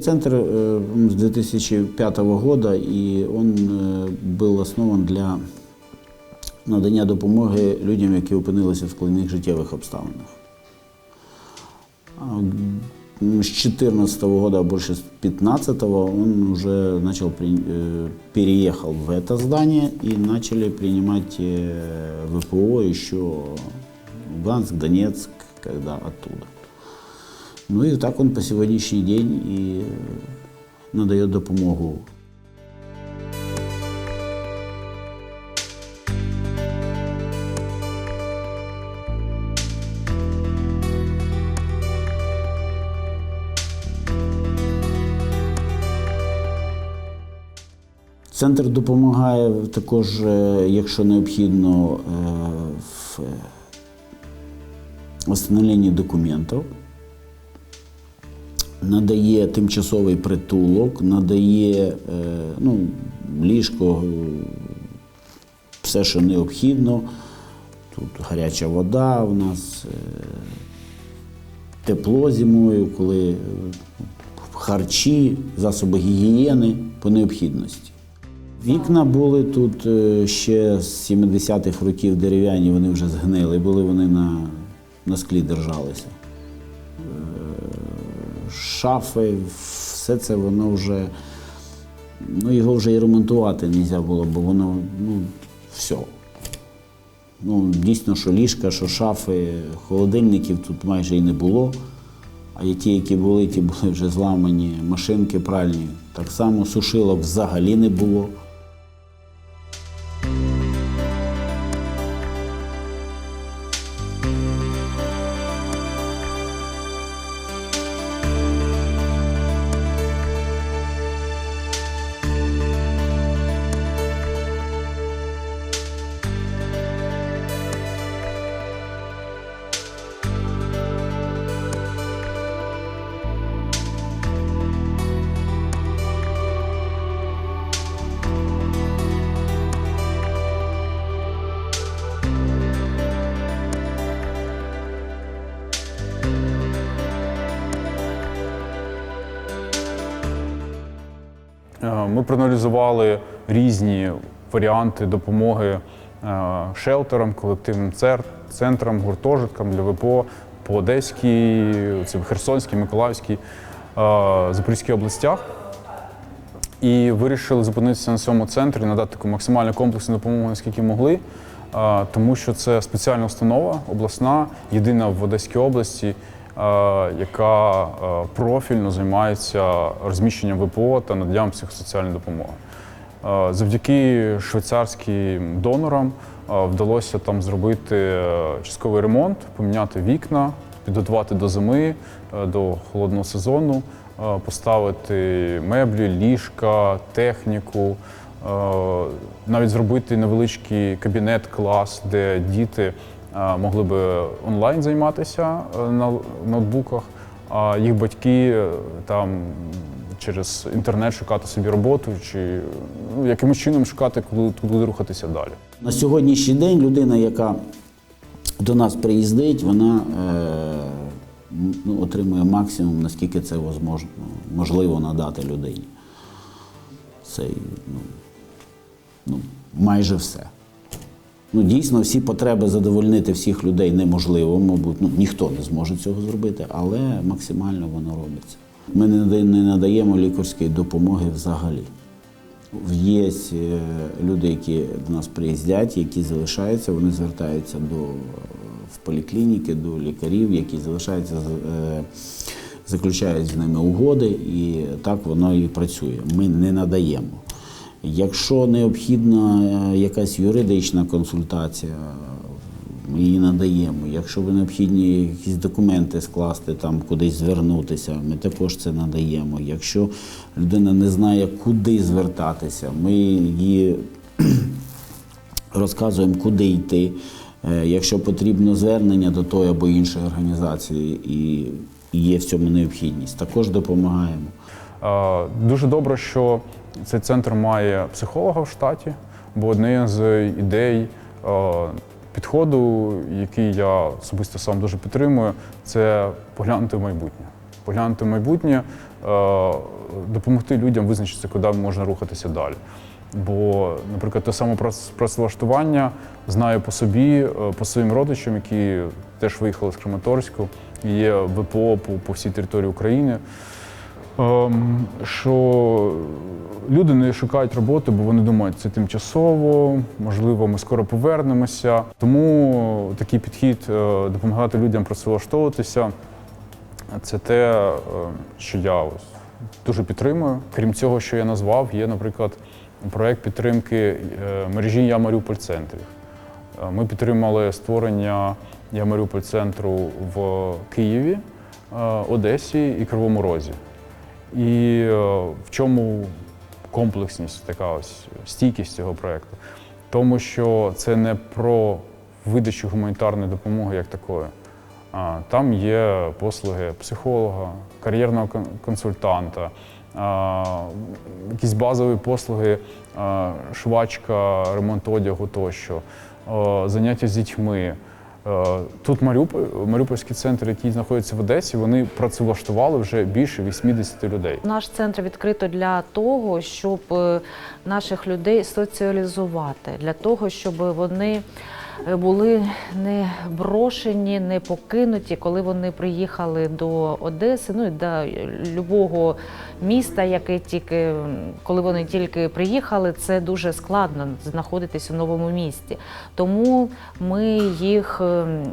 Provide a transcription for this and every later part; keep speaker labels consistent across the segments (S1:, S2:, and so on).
S1: Центр э, с 2005 года, и он э, був основан для надання допомоги людям, які опинилися в складних життєвих обставинах. А, м, С 2014 года, а больше с 2015 он уже начал, при- э, переехал в это здание и начали принимать э, ВПО еще Луганск, Донецк, когда оттуда. Ну і так він по сьогоднішній день і надає допомогу. Центр допомагає також, е, якщо необхідно, е, в встановленні документів надає тимчасовий притулок, надає е, ну, ліжко, все, що необхідно. Тут гаряча вода у нас, е, тепло зимою, коли е, харчі, засоби гігієни по необхідності. Вікна були тут ще з 70-х років дерев'яні, вони вже згнили, були вони на, на склі держалися шафи, все це воно вже. Ну, його вже і ремонтувати не можна було, бо воно ну, все. Ну, дійсно, що ліжка, що шафи, холодильників тут майже і не було. А і ті, які були, ті були вже зламані, машинки пральні. Так само сушилок взагалі не було.
S2: Ми проаналізували різні варіанти допомоги е, шелтерам, колективним центрам, гуртожиткам для ВПО по Одеській, Херсонській, Миколаївській, е, Запорізькій областях. І вирішили зупинитися на цьому центрі, надати таку максимально комплексну допомогу, наскільки могли, е, тому що це спеціальна установа, обласна, єдина в Одеській області, яка е, профільно займається розміщенням ВПО та наданням психосоціальної допомоги. Е, Завдяки швейцарським донорам е, вдалося там зробити е, частковий ремонт, поміняти вікна, підготувати до зими, е, до холодного сезону, е, поставити меблі, ліжка, техніку, е, навіть зробити невеличкий кабінет-клас, де діти е, могли би онлайн займатися е, на ноутбуках, а їх батьки е, там через інтернет шукати собі роботу чи ну, якимось чином шукати, куди, куди рухатися далі.
S1: На сьогоднішній день людина, яка до нас приїздить, вона е, ну, отримує максимум, наскільки це возможно, можливо надати людині. Це ну, ну, майже все. Ну, дійсно, всі потреби задовольнити всіх людей неможливо, мабуть, ну, ніхто не зможе цього зробити, але максимально воно робиться. Ми не надаємо лікарської допомоги взагалі. Є е, люди, які до нас приїздять, які залишаються, вони звертаються до е, в поліклініки, до лікарів, які залишаються, е, заключають з ними угоди, і так воно і працює. Ми не надаємо. Якщо необхідна е, якась юридична консультація, ми її надаємо. Якщо необхідні якісь документи скласти, там кудись звернутися, ми також це надаємо. Якщо людина не знає, куди звертатися, ми її розказуємо, куди йти. Е, Якщо потрібно звернення до тої або іншої організації, і є в цьому необхідність, також допомагаємо.
S2: Е, Дуже добре, що цей центр має психолога в штаті, бо одне з ідей е, підходу, який я особисто сам дуже підтримую, це поглянути в майбутнє. Поглянути в майбутнє, е, допомогти людям визначитися, куди можна рухатися далі. Бо, наприклад, те саме працевлаштування знаю по собі, по своїм родичам, які теж виїхали з Краматорську, є ВПО по, по всій території України. Ем, що люди не шукають роботи, бо вони думають, це тимчасово, можливо, ми скоро повернемося. Тому такий підхід е, допомагати людям працевлаштовуватися це те, е, що я дуже підтримую. Крім цього, що я назвав, є, наприклад, проект підтримки е, мережі Я Маріуполь центрів. Ми підтримали створення Я Маріуполь центру в Києві, Одесі і Кривому Розі. І е, в чому комплексність, така ось стійкість цього проєкту? Тому що це не про видачу гуманітарної допомоги як такої. Там є послуги психолога, кар'єрного консультанта, якісь базові послуги, швачка, ремонт одягу тощо, заняття з дітьми. Е, Тут Маріуполь, Маріупольський центр, який знаходиться в Одесі, вони працевлаштували вже більше 80 людей.
S3: Наш центр відкрито для того, щоб е, наших людей соціалізувати, для того, щоб вони були не брошені, не покинуті, коли вони приїхали до Одеси, ну і до любого міста, яке тільки коли вони тільки приїхали, це дуже складно знаходитись у новому місті. Тому ми їх. ем,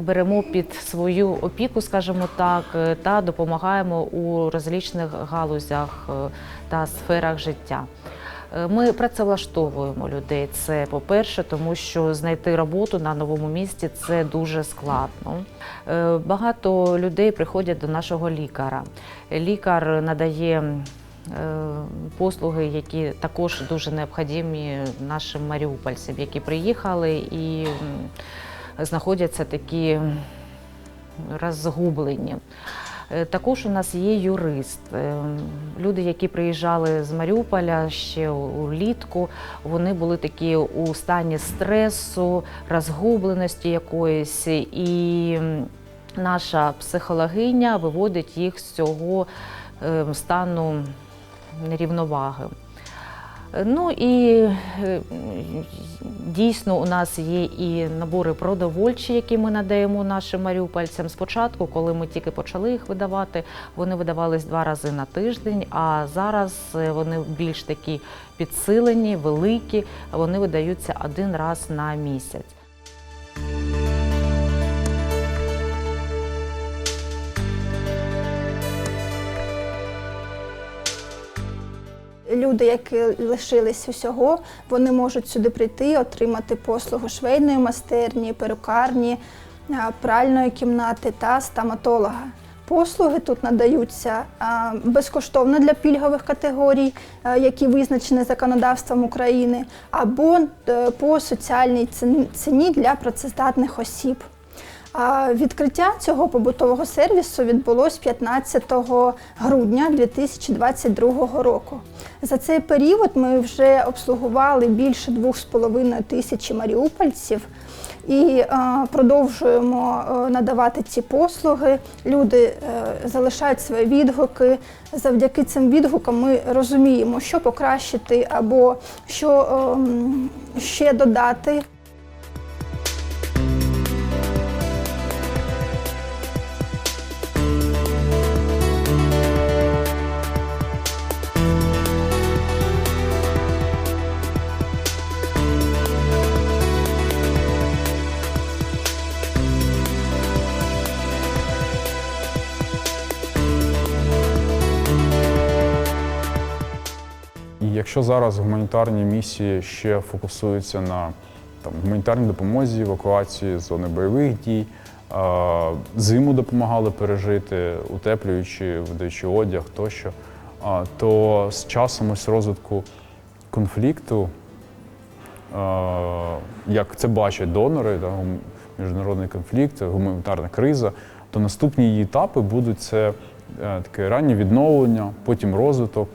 S3: беремо під свою опіку, скажімо так, е, та допомагаємо у розлічних галузях е, та сферах життя. Е, Ми працевлаштовуємо людей. Це по-перше, тому що знайти роботу на новому місці це дуже складно. Е, Багато людей приходять до нашого лікаря. Лікар надає е, послуги, які також дуже необхідні нашим маріупольцям, які приїхали і знаходяться такі розгублені. Е, Також у нас є юрист. Е, Люди, які приїжджали з Маріуполя ще улітку, вони були такі у стані стресу, розгубленості якоїсь, і наша психологиня виводить їх з цього е, стану нерівноваги. Ну і е, дійсно у нас є і набори продовольчі, які ми надаємо нашим маріупольцям. Спочатку, коли ми тільки почали їх видавати, вони видавались два рази на тиждень. А зараз е, вони більш такі підсилені, великі. Вони видаються один раз на місяць.
S4: Люди, які лишились усього, вони можуть сюди прийти, отримати послугу швейної майстерні, перукарні, пральної кімнати та стоматолога. Послуги тут надаються безкоштовно для пільгових категорій, які визначені законодавством України, або е, по соціальній ціні для працездатних осіб. Відкриття цього побутового сервісу відбулось 15 грудня 2022 року. За цей період ми вже обслугували більше 2,5 тисячі маріупольців і е, продовжуємо е, надавати ці послуги. Люди е, залишають свої відгуки. Завдяки цим відгукам ми розуміємо, що покращити або що ем, ще додати.
S2: Якщо зараз гуманітарні місії ще фокусуються на там, гуманітарній допомозі, евакуації зони бойових дій, зиму допомагали пережити, утеплюючи, видаючи одяг тощо, то з часом ось розвитку конфлікту, як це бачать донори, міжнародний конфлікт, гуманітарна криза, то наступні її етапи будуть це е, таке раннє відновлення, потім розвиток.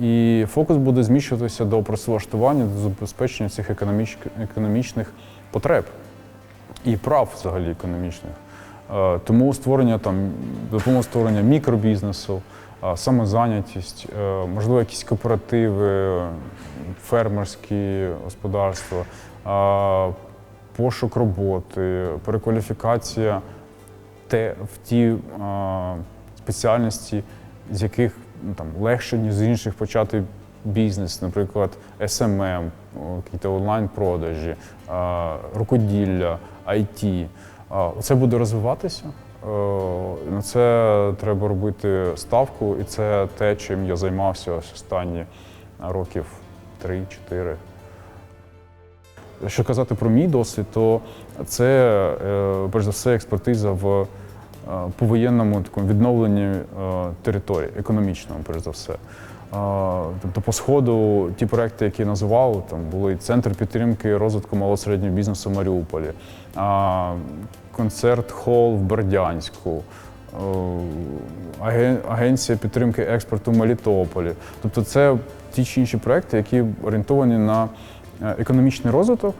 S2: І фокус буде зміщуватися до працевлаштування, до забезпечення цих економіч- економічних потреб і прав взагалі економічних. Е, Тому створення там допомога створення мікробізнесу, е, самозайнятість, е, можливо, якісь кооперативи, фермерські господарства, пошук роботи, перекваліфікація те, в ті спеціальності, з яких там, легше, ніж з інших почати бізнес, наприклад, SMM, якісь онлайн-продажі, рукоділля, IT. Це буде розвиватися. Е, На це треба робити ставку, і це те, чим я займався останні років 3-4. Якщо казати про мій досвід, то це е, перш за все експертиза в повоєнному такому відновленні е, території, економічному, перш за все. Е, Тобто по сходу ті проекти, які я там були центр підтримки розвитку малого середнього бізнесу в Маріуполі, концерт-хол в Бердянську, е, агенція підтримки експорту в Мелітополі. Тобто це ті чи інші проекти, які орієнтовані на е, економічний розвиток,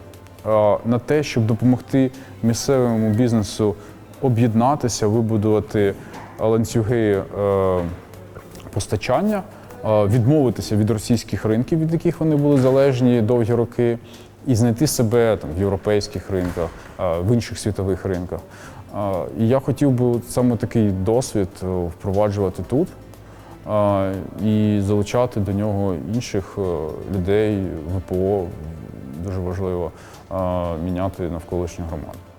S2: е, на те, щоб допомогти місцевому бізнесу об'єднатися, вибудувати ланцюги е, постачання, е, відмовитися від російських ринків, від яких вони були залежні довгі роки, і знайти себе там, в європейських ринках, е, в інших світових ринках. І я хотів би саме такий досвід впроваджувати тут і залучати до нього інших людей, ВПО дуже важливо міняти навколишню громаду.